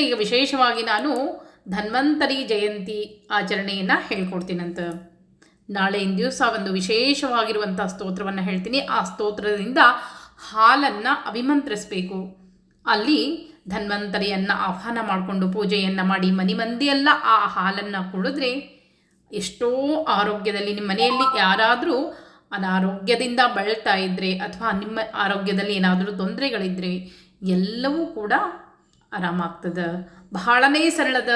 ಈಗ ವಿಶೇಷವಾಗಿ ನಾನು ಧನ್ವಂತರಿ ಜಯಂತಿ ಆಚರಣೆಯನ್ನು ಹೇಳ್ಕೊಡ್ತೀನಂತ. ನಾಳೆಯಿಂದ ದಿವಸ ಒಂದು ವಿಶೇಷವಾಗಿರುವಂಥ ಸ್ತೋತ್ರವನ್ನು ಹೇಳ್ತೀನಿ. ಆ ಸ್ತೋತ್ರದಿಂದ ಹಾಲನ್ನು ಅಭಿಮಂತ್ರಿಸಬೇಕು. ಅಲ್ಲಿ ಧನ್ವಂತರಿಯನ್ನು ಆಹ್ವಾನ ಮಾಡಿಕೊಂಡು ಪೂಜೆಯನ್ನು ಮಾಡಿ ಮನೆ ಮಂದಿಯೆಲ್ಲ ಆ ಹಾಲನ್ನು ಕುಡಿದ್ರೆ ಎಷ್ಟೋ ಆರೋಗ್ಯದಲ್ಲಿ ನಿಮ್ಮ ಮನೆಯಲ್ಲಿ ಯಾರಾದರೂ ಅನಾರೋಗ್ಯದಿಂದ ಬಳಲ್ತಾ ಇದ್ದರೆ ಅಥವಾ ನಿಮ್ಮ ಆರೋಗ್ಯದಲ್ಲಿ ಏನಾದರೂ ತೊಂದರೆಗಳಿದ್ದರೆ ಎಲ್ಲವೂ ಕೂಡ ಆರಾಮಾಗ್ತದೆ? ಬಹಳನೇ ಸರಳದ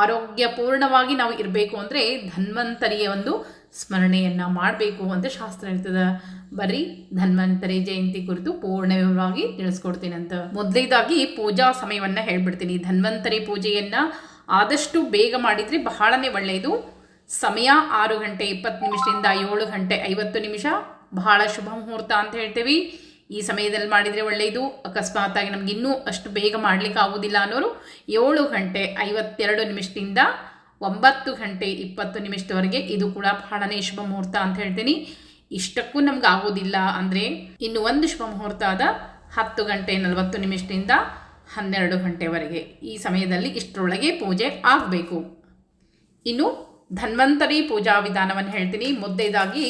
ಆರೋಗ್ಯಪೂರ್ಣವಾಗಿ ನಾವು ಇರಬೇಕು ಅಂದರೆ ಧನ್ವಂತರಿಯ ಒಂದು ಸ್ಮರಣೆಯನ್ನು ಮಾಡಬೇಕು ಅಂತ ಶಾಸ್ತ್ರ ಇರ್ತದೆ. ಬರ್ರಿ, ಧನ್ವಂತರಿ ಜಯಂತಿ ಕುರಿತು ಪೂರ್ಣವಾಗಿ ತಿಳಿಸ್ಕೊಡ್ತೀನಿ ತಿಳಿಸ್ಕೊಡ್ತೀನಂತ ಮೊದಲೇದಾಗಿ ಪೂಜಾ ಸಮಯವನ್ನು ಹೇಳ್ಬಿಡ್ತೀನಿ. ಧನ್ವಂತರಿ ಪೂಜೆಯನ್ನು ಆದಷ್ಟು ಬೇಗ ಮಾಡಿದರೆ ಬಹಳನೇ ಒಳ್ಳೆಯದು. ಸಮಯ ಆರು ಗಂಟೆ ಇಪ್ಪತ್ತು ನಿಮಿಷದಿಂದ ಏಳು ಗಂಟೆ ಐವತ್ತು ನಿಮಿಷ. ಬಹಳ ಶುಭ ಮುಹೂರ್ತ ಅಂತ ಹೇಳ್ತೇವೆ. ಈ ಸಮಯದಲ್ಲಿ ಮಾಡಿದರೆ ಒಳ್ಳೆಯದು. ಅಕಸ್ಮಾತಾಗಿ ನಮ್ಗೆ ಇನ್ನೂ ಅಷ್ಟು ಬೇಗ ಮಾಡಲಿಕ್ಕೆ ಆಗೋದಿಲ್ಲ ಅನ್ನೋರು ಏಳು ಗಂಟೆ ಐವತ್ತೆರಡು ನಿಮಿಷದಿಂದ ಒಂಬತ್ತು ಗಂಟೆ ಇಪ್ಪತ್ತು ನಿಮಿಷದವರೆಗೆ ಇದು ಕೂಡ ಬಹಳನೇ ಶುಭ ಮುಹೂರ್ತ ಅಂತ ಹೇಳ್ತೀನಿ. ಇಷ್ಟಕ್ಕೂ ನಮ್ಗೆ ಆಗೋದಿಲ್ಲ ಅಂದರೆ ಇನ್ನು ಒಂದು ಶುಭ ಮುಹೂರ್ತ ಆದ ಹತ್ತು ಗಂಟೆ ನಲವತ್ತು ನಿಮಿಷದಿಂದ ಹನ್ನೆರಡು ಗಂಟೆವರೆಗೆ. ಈ ಸಮಯದಲ್ಲಿ ಇಷ್ಟರೊಳಗೆ ಪೂಜೆ ಆಗಬೇಕು. ಇನ್ನು ಧನ್ವಂತರಿ ಪೂಜಾ ವಿಧಾನವನ್ನು ಹೇಳ್ತೀನಿ. ಮೊದಲೇದಾಗಿ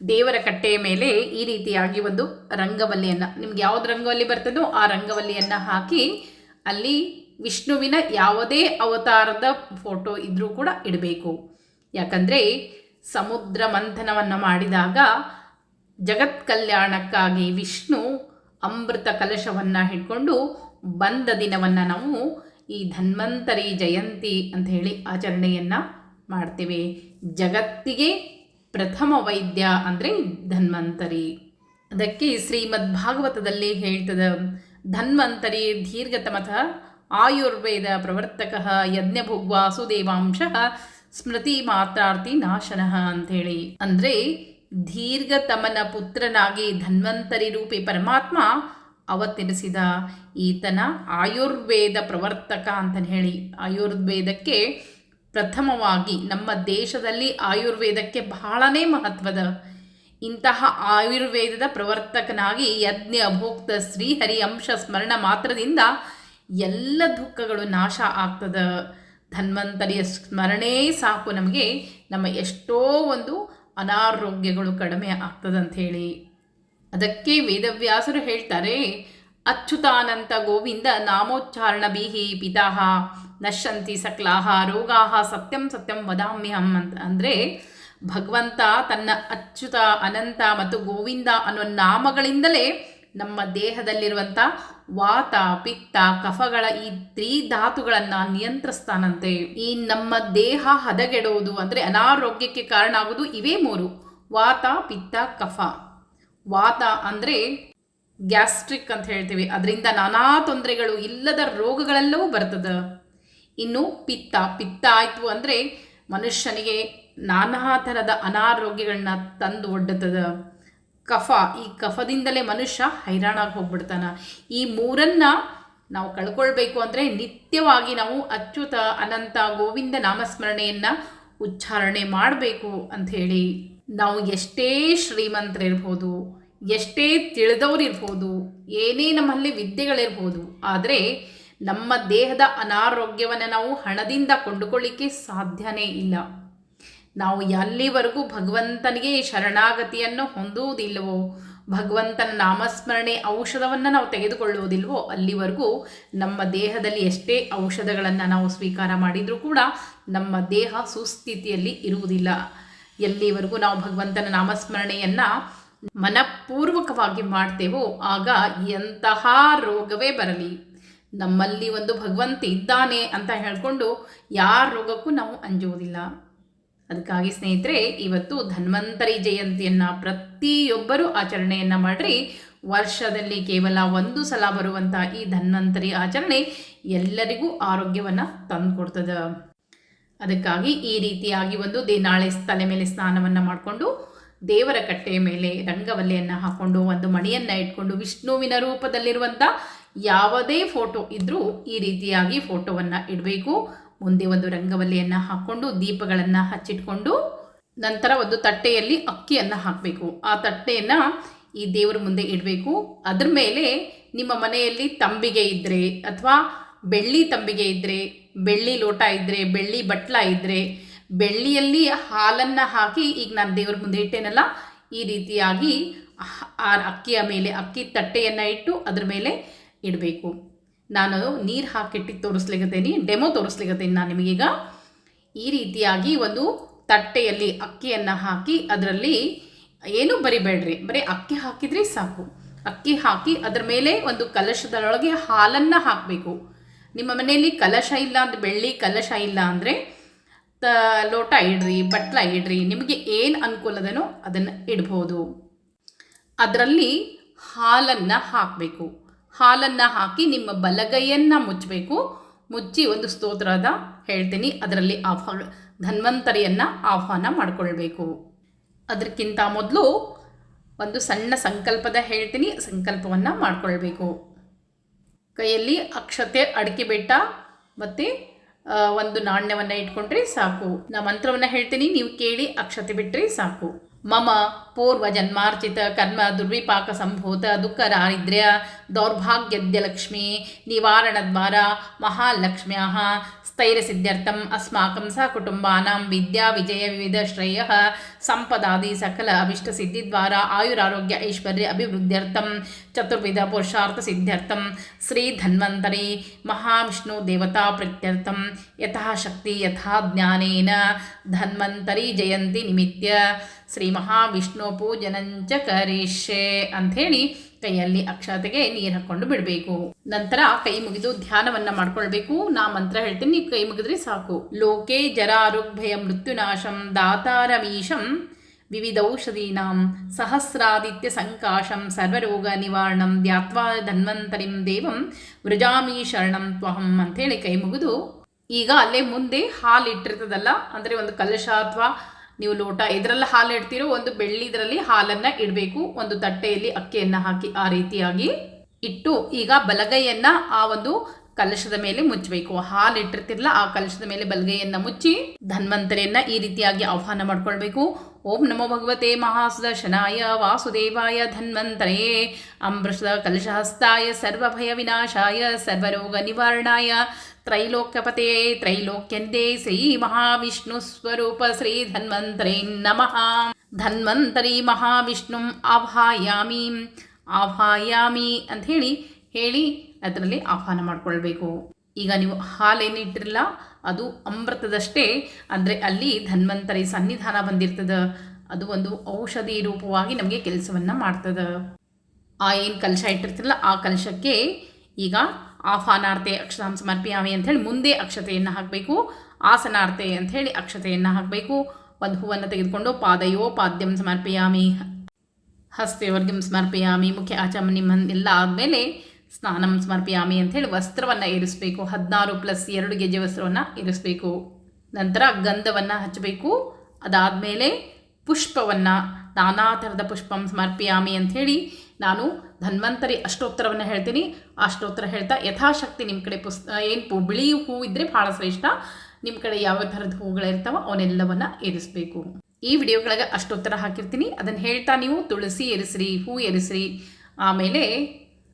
ದೇವರ ಕಟ್ಟೆಯ ಮೇಲೆ ಈ ರೀತಿಯಾಗಿ ಒಂದು ರಂಗವಲ್ಲಿಯನ್ನು, ನಿಮ್ಗೆ ಯಾವ್ದು ರಂಗವಲ್ಲಿ ಬರ್ತದೋ ಆ ರಂಗವಲ್ಲಿಯನ್ನು ಹಾಕಿ ಅಲ್ಲಿ ವಿಷ್ಣುವಿನ ಯಾವುದೇ ಅವತಾರದ ಫೋಟೋ ಇದ್ರೂ ಕೂಡ ಇಡಬೇಕು. ಯಾಕಂದರೆ ಸಮುದ್ರ ಮಂಥನವನ್ನು ಮಾಡಿದಾಗ ಜಗತ್ ಕಲ್ಯಾಣಕ್ಕಾಗಿ ವಿಷ್ಣು ಅಮೃತ ಕಲಶವನ್ನು ಹಿಡ್ಕೊಂಡು ಬಂದ ದಿನವನ್ನು ನಾವು ಈ ಧನ್ವಂತರಿ ಜಯಂತಿ ಅಂತ ಹೇಳಿ ಆಚರಣೆಯನ್ನು ಮಾಡ್ತೇವೆ. ಜಗತ್ತಿಗೆ ಪ್ರಥಮ ವೈದ್ಯ ಅಂದರೆ ಧನ್ವಂತರಿ. ಅದಕ್ಕೆ ಶ್ರೀಮದ್ ಭಾಗವತದಲ್ಲಿ ಹೇಳ್ತದ, ಧನ್ವಂತರಿ ದೀರ್ಘತಮಥ ಆಯುರ್ವೇದ ಪ್ರವರ್ತಕ ಯಜ್ಞಭುಗ್ ವಾಸುದೇವಾಂಶ ಸ್ಮೃತಿ ಮಾತ್ರಾರ್ಥಿ ನಾಶನ ಅಂಥೇಳಿ. ಅಂದರೆ ದೀರ್ಘತಮನ ಪುತ್ರನಾಗಿ ಧನ್ವಂತರಿ ರೂಪಿ ಪರಮಾತ್ಮ ಅವತರಿಸಿದ ಈತನ ಆಯುರ್ವೇದ ಪ್ರವರ್ತಕ ಅಂತ ಹೇಳಿ. ಆಯುರ್ವೇದಕ್ಕೆ ಪ್ರಥಮವಾಗಿ ನಮ್ಮ ದೇಶದಲ್ಲಿ ಆಯುರ್ವೇದಕ್ಕೆ ಬಹಳನೇ ಮಹತ್ವದ. ಇಂತಹ ಆಯುರ್ವೇದದ ಪ್ರವರ್ತಕನಾಗಿ ಯಜ್ಞ ಅಭೋಕ್ತ ಶ್ರೀಹರಿ ಅಂಶ ಸ್ಮರಣ ಮಾತ್ರದಿಂದ ಎಲ್ಲ ದುಃಖಗಳು ನಾಶ ಆಗ್ತದ. ಧನ್ವಂತರಿಯ ಸ್ಮರಣೆ ಸಾಕು ನಮಗೆ. ನಮ್ಮ ಎಷ್ಟೋ ಒಂದು ಅನಾರೋಗ್ಯಗಳು ಕಡಿಮೆ ಆಗ್ತದಂತ ಹೇಳಿ ಅದಕ್ಕೆ ವೇದವ್ಯಾಸರು ಹೇಳ್ತಾರೆ ಅಚ್ಯುತಾನಂತ ಗೋವಿಂದ ನಾಮೋಚ್ಚಾರಣ ಬೀಹಿ ಪಿತಾಹ, ನಶ್ಯಂತಿ ಸಕ್ಲಾಹ, ರೋಗಾಹ ಸತ್ಯಂ ಸತ್ಯಂ ವದಾಮ್ಯಹಂ ಅಂತ ಅಂದರೆ ಭಗವಂತ ತನ್ನ ಅಚ್ಯುತ, ಅನಂತ ಮತ್ತು ಗೋವಿಂದ ಅನ್ನೋ ನಾಮಗಳಿಂದಲೇ ನಮ್ಮ ದೇಹದಲ್ಲಿರುವಂಥ ವಾತ, ಪಿತ್ತ, ಕಫಗಳ ಈ ತ್ರೀ ಧಾತುಗಳನ್ನು ನಿಯಂತ್ರಿಸ್ತಾನಂತೆ. ಈ ನಮ್ಮ ದೇಹ ಹದಗೆಡುವುದು ಅಂದರೆ ಅನಾರೋಗ್ಯಕ್ಕೆ ಕಾರಣ ಆಗುವುದು ಇವೇ ಮೂರು, ವಾತ, ಪಿತ್ತ, ಕಫ. ವಾತ ಅಂದರೆ ಗ್ಯಾಸ್ಟ್ರಿಕ್ ಅಂತ ಹೇಳ್ತೀವಿ. ಅದರಿಂದ ನಾನಾ ತೊಂದರೆಗಳು ಇಲ್ಲದ ರೋಗಗಳೆಲ್ಲವೂ ಬರ್ತದೆ. ಇನ್ನು ಪಿತ್ತ ಪಿತ್ತ ಆಯಿತು ಅಂದರೆ ಮನುಷ್ಯನಿಗೆ ನಾನಾ ಥರದ ಅನಾರೋಗ್ಯಗಳನ್ನ ತಂದು ಒಡ್ಡುತ್ತದೆ ಕಫ, ಈ ಕಫದಿಂದಲೇ ಮನುಷ್ಯ ಹೈರಾಣಾಗಿ ಹೋಗ್ಬಿಡ್ತಾನ. ಈ ಮೂರನ್ನ ನಾವು ಕಳ್ಕೊಳ್ಬೇಕು ಅಂದರೆ ನಿತ್ಯವಾಗಿ ನಾವು ಅಚ್ಯುತ, ಅನಂತ, ಗೋವಿಂದ ನಾಮಸ್ಮರಣೆಯನ್ನು ಉಚ್ಚಾರಣೆ ಮಾಡಬೇಕು ಅಂಥೇಳಿ ನಾವು ಎಷ್ಟೇ ಶ್ರೀಮಂತರಿರ್ಬೋದು ಎಷ್ಟೇ ತಿಳಿದವರಿರ್ಬೋದು, ಏನೇ ನಮ್ಮಲ್ಲಿ ವಿದ್ಯೆಗಳಿರ್ಬೋದು, ಆದರೆ ನಮ್ಮ ದೇಹದ ಅನಾರೋಗ್ಯವನ್ನು ನಾವು ಹಣದಿಂದ ಕೊಂಡುಕೊಳ್ಳಿಕ್ಕೆ ಸಾಧ್ಯನೇ ಇಲ್ಲ. ನಾವು ಎಲ್ಲಿವರೆಗೂ ಭಗವಂತನಿಗೆ ಶರಣಾಗತಿಯನ್ನು ಹೊಂದುವುದಿಲ್ಲವೋ, ಭಗವಂತನ ನಾಮಸ್ಮರಣೆ ಔಷಧವನ್ನು ನಾವು ತೆಗೆದುಕೊಳ್ಳುವುದಿಲ್ವೋ ಅಲ್ಲಿವರೆಗೂ ನಮ್ಮ ದೇಹದಲ್ಲಿ ಎಷ್ಟೇ ಔಷಧಗಳನ್ನು ನಾವು ಸ್ವೀಕಾರ ಮಾಡಿದರೂ ಕೂಡ ನಮ್ಮ ದೇಹ ಸುಸ್ಥಿತಿಯಲ್ಲಿ ಇರುವುದಿಲ್ಲ. ಎಲ್ಲಿವರೆಗೂ ನಾವು ಭಗವಂತನ ನಾಮಸ್ಮರಣೆಯನ್ನು ಮನಪೂರ್ವಕವಾಗಿ ಮಾಡ್ತೇವೋ, ಆಗ ಎಂತಹ ರೋಗವೇ ಬರಲಿ. ನಮ್ಮಲ್ಲಿ ಒಂದು ಭಗವಂತ ಇದ್ದಾನೆ ಅಂತ ಹೇಳಿಕೊಂಡು ಯಾರ ರೋಗಕ್ಕೂ ನಾವು ಅಂಜುವುದಿಲ್ಲ. ಅದಕ್ಕಾಗಿ ಸ್ನೇಹಿತರೆ, ಇವತ್ತು ಧನ್ವಂತರಿ ಜಯಂತಿಯನ್ನು ಪ್ರತಿಯೊಬ್ಬರೂ ಆಚರಣೆಯನ್ನು ಮಾಡಿರಿ. ವರ್ಷದಲ್ಲಿ ಕೇವಲ ಒಂದು ಸಲ ಬರುವಂಥ ಈ ಧನ್ವಂತರಿ ಆಚರಣೆ ಎಲ್ಲರಿಗೂ ಆರೋಗ್ಯವನ್ನು ತಂದುಕೊಡ್ತದೆ. ಅದಕ್ಕಾಗಿ ಈ ರೀತಿಯಾಗಿ ಒಂದು ದೇ ನಾಳೆ ತಲೆ ಮೇಲೆ ಸ್ನಾನವನ್ನು ಮಾಡಿಕೊಂಡು ದೇವರ ಕಟ್ಟೆಯ ಮೇಲೆ ರಂಗವಲ್ಲೆಯನ್ನು ಹಾಕ್ಕೊಂಡು ಒಂದು ಮಣಿಯನ್ನು ಇಟ್ಕೊಂಡು ವಿಷ್ಣುವಿನ ರೂಪದಲ್ಲಿರುವಂಥ ಯಾವುದೇ ಫೋಟೋ ಇದ್ದರೂ ಈ ರೀತಿಯಾಗಿ ಫೋಟೋವನ್ನು ಇಡಬೇಕು. ಮುಂದೆ ಒಂದು ರಂಗವಲ್ಲಿಯನ್ನು ಹಾಕ್ಕೊಂಡು ದೀಪಗಳನ್ನು ಹಚ್ಚಿಟ್ಕೊಂಡು ನಂತರ ಒಂದು ತಟ್ಟೆಯಲ್ಲಿ ಅಕ್ಕಿಯನ್ನು ಹಾಕಬೇಕು. ಆ ತಟ್ಟೆಯನ್ನು ಈ ದೇವರ ಮುಂದೆ ಇಡಬೇಕು. ಅದ್ರ ಮೇಲೆ ನಿಮ್ಮ ಮನೆಯಲ್ಲಿ ತಂಬಿಗೆ ಇದ್ದರೆ ಅಥವಾ ಬೆಳ್ಳಿ ತಂಬಿಗೆ ಇದ್ದರೆ ಬೆಳ್ಳಿ ಲೋಟ ಇದ್ದರೆ ಬೆಳ್ಳಿ ಬಟ್ಲ ಇದ್ದರೆ ಬೆಳ್ಳಿಯಲ್ಲಿ ಹಾಲನ್ನು ಹಾಕಿ, ಈಗ ನಾನು ದೇವ್ರ ಮುಂದೆ ಇಟ್ಟೇನಲ್ಲ, ಈ ರೀತಿಯಾಗಿ ಆ ಅಕ್ಕಿಯ ಮೇಲೆ, ಅಕ್ಕಿ ತಟ್ಟೆಯನ್ನು ಇಟ್ಟು ಅದ್ರ ಮೇಲೆ ಇಡಬೇಕು. ನಾನು ನೀರು ಹಾಕಿಟ್ಟು ತೋರಿಸ್ಲಿಕ್ಕತ್ತೇನೆ ಡೆಮೋ ತೋರಿಸ್ಲಿಕ್ಕತ್ತೇನೆ ನಾನು ನಿಮಗೀಗ. ಈ ರೀತಿಯಾಗಿ ಒಂದು ತಟ್ಟೆಯಲ್ಲಿ ಅಕ್ಕಿಯನ್ನು ಹಾಕಿ ಅದರಲ್ಲಿ ಏನೂ ಬರಿಬೇಡ್ರಿ, ಬರೀ ಅಕ್ಕಿ ಹಾಕಿದ್ರೆ ಸಾಕು. ಅಕ್ಕಿ ಹಾಕಿ ಅದರ ಮೇಲೆ ಒಂದು ಕಲಶದೊಳಗೆ ಹಾಲನ್ನು ಹಾಕಬೇಕು. ನಿಮ್ಮ ಮನೆಯಲ್ಲಿ ಕಲಶ ಇಲ್ಲ ಅಂದರೆ, ಬೆಳ್ಳಿ ಕಲಶ ಇಲ್ಲ ಅಂದರೆ ಲೋಟ ಇಡ್ರಿ ಬಟ್ಲ ಇಡ್ರಿ, ನಿಮಗೆ ಏನು ಅನುಕೂಲದನೋ ಅದನ್ನು ಇಡ್ಬೋದು. ಅದರಲ್ಲಿ ಹಾಲನ್ನು ಹಾಕಬೇಕು. ಹಾಲನ್ನು ಹಾಕಿ ನಿಮ್ಮ ಬಲಗೈಯನ್ನು ಮುಚ್ಚಬೇಕು ಮುಚ್ಚಿ ಒಂದು ಸ್ತೋತ್ರದ ಹೇಳ್ತೀನಿ. ಅದರಲ್ಲಿ ಆಹ್ವಾ ಧನ್ವಂತರಿಯನ್ನು ಆಹ್ವಾನ ಮಾಡಿಕೊಳ್ಬೇಕು. ಅದಕ್ಕಿಂತ ಮೊದಲು ಒಂದು ಸಣ್ಣ ಸಂಕಲ್ಪದ ಹೇಳ್ತೀನಿ. ಸಂಕಲ್ಪವನ್ನು ಮಾಡಿಕೊಳ್ಬೇಕು. ಕೈಯಲ್ಲಿ ಅಕ್ಷತೆ, ಅಡಿಕೆ ಬೆಟ್ಟ, ಮತ್ತು ಒಂದು ನಾಣ್ಯವನ್ನು ಇಟ್ಕೊಂಡ್ರೆ ಸಾಕು. ನಾ ಮಂತ್ರವನ್ನು ಹೇಳ್ತೀನಿ, ನೀವು ಕೇಳಿ ಅಕ್ಷತೆ ಬಿಟ್ಟರೆ ಸಾಕು. ಮಮ, ಪೂರ್ವ ಜನ್ಮಾರ್ಚಿತ, ಕರ್ಮ, ದುರ್ವಿಪಾಕ, ಸಂಭೂತ, ದುಃಖ, ರಾರಿದ್ರ್ಯ ದೌರ್ಭಾಗ್ಯದ್ಯ ಲಕ್ಷ್ಮಿ ನಿವಾರಣ ದ್ವಾರ ಮಹಾಲಕ್ಷ್ಮ್ಯಾ ಸ್ಥೈರ್ಯಸಿದ್ಧ್ಯರ್ಥಂ ಅಸ್ಮಾಕಂ ಸಹ ಕುಟುಂಬಾನಾಂ ವಿದ್ಯಾ ವಿಜಯ ವಿವಿಧ ಶ್ರೇಯ ಸಂಪದಾದಿ ಸಕಲ ಅಭಿಷ್ಟ ಸಿದ್ಧಿದ್ವಾರ ಆಯುರಾರೋಗ್ಯ ಐಶ್ವರ್ಯ ಅಭಿವೃದ್ಧ್ಯರ್ಥಂ ಚತುರ್ವಿಧ ಪುರುಷಾರ್ಥ ಸಿದ್ಧ್ಯರ್ಥಂ ಶ್ರೀ ಧನ್ವಂತರಿ ಮಹಾವಿಷ್ಣು ದೇವತಾ ಪ್ರೀತ್ಯರ್ಥಂ ಯಥಾ ಶಕ್ತಿ ಯಥಾ ಜ್ಞಾನೇನ ಧನ್ವಂತರಿ ಜಯಂತಿ ನಿಮಿತ್ಯ ಶ್ರೀ ಮಹಾವಿಷ್ಣು ಪೂಜನಂಚ ಕರಿಷ್ಯೆ ಅಂಥೇಳಿ ಕೈಯಲ್ಲಿ ಅಕ್ಷತೆಗೆ ನೀರು ಹಾಕ್ಕೊಂಡು ಬಿಡಬೇಕು. ನಂತರ ಕೈ ಮುಗಿದು ಧ್ಯಾನವನ್ನ ಮಾಡ್ಕೊಳ್ಬೇಕು. ನಾ ಮಂತ್ರ ಹೇಳ್ತೀನಿ, ನೀವು ಕೈ ಮುಗಿದ್ರೆ ಸಾಕು. ಲೋಕೆ ಜರಾರುಗ್ಭಯ ಮೃತ್ಯುನಾಶಂ ದಾತಾರಮೀಶಂ ವಿವಿಧೌಷಧೀನಾಂ ಸಹಸ್ರಾದಿತ್ಯ ಸಂಕಾಶಂ ಸರ್ವರೋಗ ನಿವಾರಣಂ ಧ್ಯಾತ್ವಾ ಧನ್ವಂತರಿಂ ದೇವಂ ವೃಜಾಮಿ ಶರಣಂ ತ್ವಹಂ ಅಂಥೇಳಿ ಕೈ ಮುಗಿದು ಈಗ ಅಲ್ಲೇ ಮುಂದೆ ಹಾಲು ಇಟ್ಟಿರ್ತದಲ್ಲ, ಅಂದರೆ ಒಂದು ಕಲಶ ಅಥವಾ ನೀವು ಲೋಟ ಇದರಲ್ಲಿ ಹಾಲು ಇಡ್ತೀರೋ ಒಂದು ಬೆಳ್ಳಿದ್ರಲ್ಲಿ ಹಾಲನ್ನು ಇಡಬೇಕು. ಒಂದು ತಟ್ಟೆಯಲ್ಲಿ ಅಕ್ಕಿಯನ್ನು ಹಾಕಿ ಆ ರೀತಿಯಾಗಿ ಇಟ್ಟು ಈಗ ಬಲಗೈಯನ್ನ ಆ ಒಂದು ಕಲಶದ ಮೇಲೆ ಮುಚ್ಚಬೇಕು. ಹಾಲು ಇಟ್ಟಿರ್ತಿರಲ್ಲ ಆ ಕಲಶದ ಮೇಲೆ ಬಲಗೈಯನ್ನ ಮುಚ್ಚಿ ಧನ್ವಂತರಿಯನ್ನ ಈ ರೀತಿಯಾಗಿ ಆಹ್ವಾನ ಮಾಡ್ಕೊಳ್ಬೇಕು. ಓಂ ನಮೋ ಭಗವತೆ ಮಹಾಸುದರ್ಶನಾಯ, ವಾಸುದೇವಾಯ ಧನ್ವಂತರೇ. ಅಮೃತ ಕಲಶಹಸ್ತಾಯ ಸರ್ವಭಯ ವಿನಾಶಾಯ ಸರ್ವರೋಗ ನಿವಾರಣಾಯ ತ್ರೈಲೋಕ್ಯಪತೆ ತ್ರೈಲೋಕ್ಯಂದೇ ಶ್ರೀ ಮಹಾವಿಷ್ಣು ಸ್ವರೂಪ ಶ್ರೀ ಧನ್ವಂತರೇ ನಮಃ. ಧನ್ವಂತರಿ ಮಹಾವಿಷ್ಣುಂ ಆಹ್ವಾಯಾಮಿ ಆಹ್ವಾಯಾಮಿ ಅಂತ ಹೇಳಿ ಹೇಳಿ, ಅದರಲ್ಲಿ ಆಹ್ವಾನ ಮಾಡ್ಕೊಳ್ಬೇಕು. ಈಗ ನೀವು ಹಾಲೇನಿಟ್ಟಿರಲ್ಲ ಅದು ಅಮೃತದಷ್ಟೇ. ಅಂದರೆ ಅಲ್ಲಿ ಧನ್ವಂತರಿ ಸನ್ನಿಧಾನ ಬಂದಿರ್ತದ. ಅದು ಒಂದು ಔಷಧಿ ರೂಪವಾಗಿ ನಮಗೆ ಕೆಲಸವನ್ನು ಮಾಡ್ತದೆ. ಆ ಏನು ಕಲಶ ಇಟ್ಟಿರ್ತಿರಲ್ಲ, ಆ ಕಲಶಕ್ಕೆ ಈಗ ಆಹ್ವಾನಾರ್ಥೆ ಅಕ್ಷತಾಂ ಸಮರ್ಪಿಯಾಮಿ ಅಂಥೇಳಿ ಮುಂದೆ ಅಕ್ಷತೆಯನ್ನು ಹಾಕಬೇಕು. ಆಸನಾರ್ತೆ ಅಂಥೇಳಿ ಅಕ್ಷತೆಯನ್ನು ಹಾಕಬೇಕು. ಒಂದು ಹೂವನ್ನು ತೆಗೆದುಕೊಂಡು ಪಾದಯೋ ಪಾದ್ಯಂ ಸಮರ್ಪಯಾಮಿ ಹಸ್ತೆಯವರ್ಗಂ ಸಮರ್ಪಿಯಾಮಿ, ಮುಖ್ಯ ಆಚಮನಿ ಎಲ್ಲ ಆದಮೇಲೆ ಸ್ನಾನಂ ಸ್ಮರ್ಪಿಯಾಮಿ ಅಂಥೇಳಿ ವಸ್ತ್ರವನ್ನು ಇರಿಸಬೇಕು. ಹದಿನಾರು ಪ್ಲಸ್ ಎರಡು ಗೆಜೆ ವಸ್ತ್ರವನ್ನು ಇರಿಸಬೇಕು. ನಂತರ ಗಂಧವನ್ನು ಹಚ್ಚಬೇಕು. ಅದಾದಮೇಲೆ ಪುಷ್ಪವನ್ನು, ನಾನಾ ಥರದ ಪುಷ್ಪಂ ಸಮರ್ಪಿಯಾಮಿ ಅಂಥೇಳಿ ನಾನು ಧನ್ವಂತರಿ ಅಷ್ಟೋತ್ತರವನ್ನು ಹೇಳ್ತೀನಿ. ಅಷ್ಟೋತ್ತರ ಹೇಳ್ತಾ ಯಥಾಶಕ್ತಿ ನಿಮ್ಮ ಕಡೆ ಪುಸ್ ಏನು ಬಿಳಿ ಹೂ ಇದ್ದರೆ ಭಾಳ ಶ್ರೇಷ್ಠ. ನಿಮ್ಮ ಕಡೆ ಯಾವ ಥರದ ಹೂಗಳಿರ್ತಾವ ಅವನ್ನೆಲ್ಲವನ್ನು ಇರಿಸಬೇಕು. ಈ ವಿಡಿಯೋಗಳಿಗೆ ಅಷ್ಟೋತ್ತರ ಹಾಕಿರ್ತೀನಿ. ಅದನ್ನು ಹೇಳ್ತಾ ನೀವು ತುಳಸಿ ಎರಿಸ್ರಿ, ಹೂ ಎರಿಸ್ರಿ. ಆಮೇಲೆ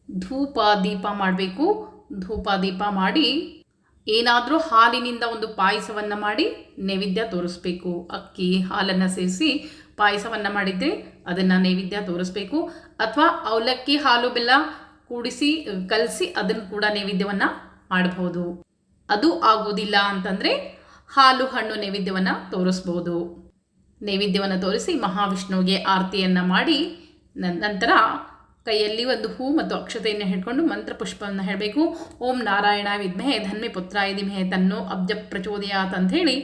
ಧೂಪ ದೀಪ ಮಾಡಬೇಕು. ಧೂಪ ದೀಪ ಮಾಡಿ ಏನಾದರೂ ಹಾಲಿನಿಂದ ಒಂದು ಪಾಯಸವನ್ನು ಮಾಡಿ ನೈವೇದ್ಯ ತೋರಿಸ್ಬೇಕು. ಅಕ್ಕಿ, ಹಾಲನ್ನು ಸೇರಿಸಿ ಪಾಯಸವನ್ನು ಮಾಡಿದರೆ ಅದನ್ನು ನೈವೇದ್ಯ ತೋರಿಸ್ಬೇಕು. ಅಥವಾ ಅವಲಕ್ಕಿ, ಹಾಲು, ಬೆಲ್ಲ ಕೂಡಿಸಿ, ಕಲಸಿ ಅದನ್ನು ಕೂಡ ನೈವೇದ್ಯವನ್ನು ಮಾಡಬಹುದು ಅದು ಆಗೋದಿಲ್ಲ ಅಂತಂದರೆ ಹಾಲು, ಹಣ್ಣು ನೈವೇದ್ಯವನ್ನು ತೋರಿಸ್ಬೋದು. ನೈವೇದ್ಯವನ್ನು ತೋರಿಸಿ ಮಹಾವಿಷ್ಣುವಿಗೆ ಆರತಿಯನ್ನು ಮಾಡಿ ನಂತರ ಕೈಯಲ್ಲಿ ಒಂದು ಹೂ ಮತ್ತು ಅಕ್ಷತೆಯನ್ನು ಹಿಡ್ಕೊಂಡು ಮಂತ್ರ ಪುಷ್ಪವನ್ನು ಹೇಳಬೇಕು. ಓಂ ನಾರಾಯಣ ವಿದ್ಮಹೆ ಧನ್ಮೆ ಪುತ್ರಾಯ ಧಿಮಹೆ ತನ್ನೋ ಅಬ್ಜ ಪ್ರಚೋದಯಾತ್ ಅಂತ ಹೇಳಿ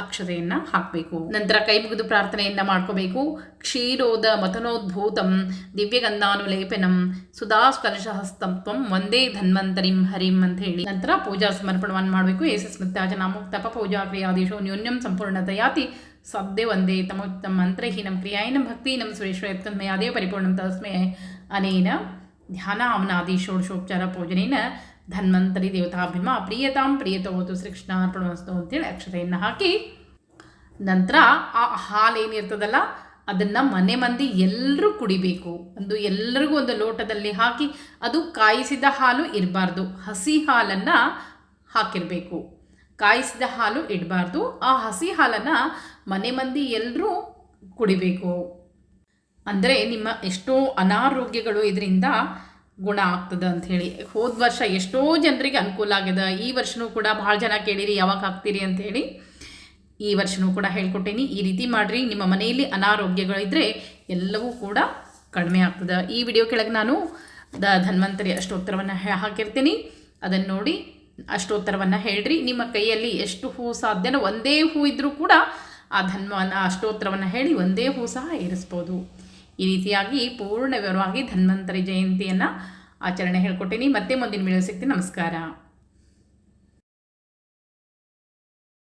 ಅಕ್ಷತೆಯನ್ನು ಹಾಕಬೇಕು. ನಂತರ ಕೈ ಮುಗಿದು ಪ್ರಾರ್ಥನೆಯನ್ನು ಮಾಡ್ಕೋಬೇಕು. ಕ್ಷೀರೋದ ಮತನೋದ್ಭೂತಂ ದಿವ್ಯಗಂಧಾನುಲೇಪನಂ ಸುಧಾ ಕಲಶಹಸ್ತಂ ತ್ವಂ ಒಂದೇ ಧನ್ವಂತರಿಂ ಹರಿಂ ಅಂತ ಹೇಳಿ. ನಂತರ ಪೂಜಾ ಸಮರ್ಪಣವನ್ನು ಮಾಡಬೇಕು. ಏಸ ಸ್ಮೃತ್ಯಾಜ ನಾಮುಕ್ ತಪ ಪೂಜಾ ಕ್ರಿಯಾದೇಶೋ ನ್ಯೂನ್ಯಂ ಸಂಪೂರ್ಣತಯಾತಿ ಸದ್ಯ ಒಂದೇ ತಮೋತ್ತಮ ಮಂತ್ರಹೀನಂ ಕ್ರಿಯಾಯಿನಂ ಭಕ್ತಿನಂ ಅದೇ ಪರಿಪೂರ್ಣಂ ತಸ್ಮೈ ಅನೇನ ಧ್ಯಾನಾವನಾದಿ ಷೋಡಶೋಪಚಾರ ಪೂಜನೇನ ಧನ್ವಂತರಿ ದೇವತಾಭಿಮ ಪ್ರಿಯತಾಂ ಪ್ರಿಯತೋತು ಶ್ರೀಕೃಷ್ಣಾರ್ಪಣವಸ್ತು ಅಂತೇಳಿ ಅಕ್ಷತೆಯನ್ನು ಹಾಕಿ ನಂತರ ಆ ಹಾಲೇನಿರ್ತದಲ್ಲ, ಅದನ್ನು ಮನೆ ಮಂದಿ ಎಲ್ಲರೂ ಕುಡಿಬೇಕು. ಒಂದು ಎಲ್ಲರಿಗೂ ಒಂದು ಲೋಟದಲ್ಲಿ ಹಾಕಿ ಅದು ಕಾಯಿಸಿದ ಹಾಲು ಇರಬಾರ್ದು. ಹಸಿ ಹಾಲನ್ನು ಹಾಕಿರಬೇಕು. ಕಾಯಿಸಿದ ಹಾಲು ಇಡಬಾರ್ದು. ಆ ಹಸಿ ಹಾಲನ್ನು ಮನೆ ಮಂದಿ ಎಲ್ಲರೂ ಕುಡಿಬೇಕು. ಅಂದರೆ ನಿಮ್ಮ ಎಷ್ಟೋ ಅನಾರೋಗ್ಯಗಳು ಇದರಿಂದ ಗುಣ ಆಗ್ತದೆ ಹೇಳಿ. ಹೋದ ವರ್ಷ ಎಷ್ಟೋ ಜನರಿಗೆ ಅನುಕೂಲ ಆಗ್ಯದ. ಈ ವರ್ಷನೂ ಕೂಡ ಭಾಳ ಜನ ಕೇಳಿರಿ, ಯಾವಾಗ ಹಾಕ್ತೀರಿ ಹೇಳಿ. ಈ ವರ್ಷನೂ ಕೂಡ ಹೇಳ್ಕೊಟ್ಟೇನಿ. ಈ ರೀತಿ ಮಾಡಿರಿ. ನಿಮ್ಮ ಮನೆಯಲ್ಲಿ ಅನಾರೋಗ್ಯಗಳಿದ್ದರೆ ಎಲ್ಲವೂ ಕೂಡ ಕಡಿಮೆ ಆಗ್ತದೆ. ಈ ವಿಡಿಯೋ ಕೆಳಗೆ ನಾನು ದ ಧನ್ವಂತರಿ ಅಷ್ಟೋತ್ತರವನ್ನು ಹಾಕಿರ್ತೀನಿ. ಅದನ್ನು ನೋಡಿ ಅಷ್ಟೋತ್ತರವನ್ನು ಹೇಳ್ರಿ. ನಿಮ್ಮ ಕೈಯಲ್ಲಿ ಎಷ್ಟು ಹೂ ಸಾಧ್ಯನೋ, ಒಂದೇ ಹೂ ಇದ್ದರೂ ಕೂಡ ಆ ಧನ್ವ, ಅಷ್ಟೋತ್ತರವನ್ನು ಹೇಳಿ ಒಂದೇ ಹೂ ಸಹ ಇರಿಸ್ಬೋದು. ಈ ರೀತಿಯಾಗಿ ಪೂರ್ಣ ವಿವರವಾಗಿ ಧನ್ವಂತರಿ ಜಯಂತಿಯನ್ನು ಆಚರಣೆ ಹೇಳ್ಕೊಟ್ಟೀನಿ. ಮತ್ತೆ ಮುಂದಿನ ವಿಡಿಯೋ ಸಿಗ್ತೀನಿ ನಮಸ್ಕಾರ.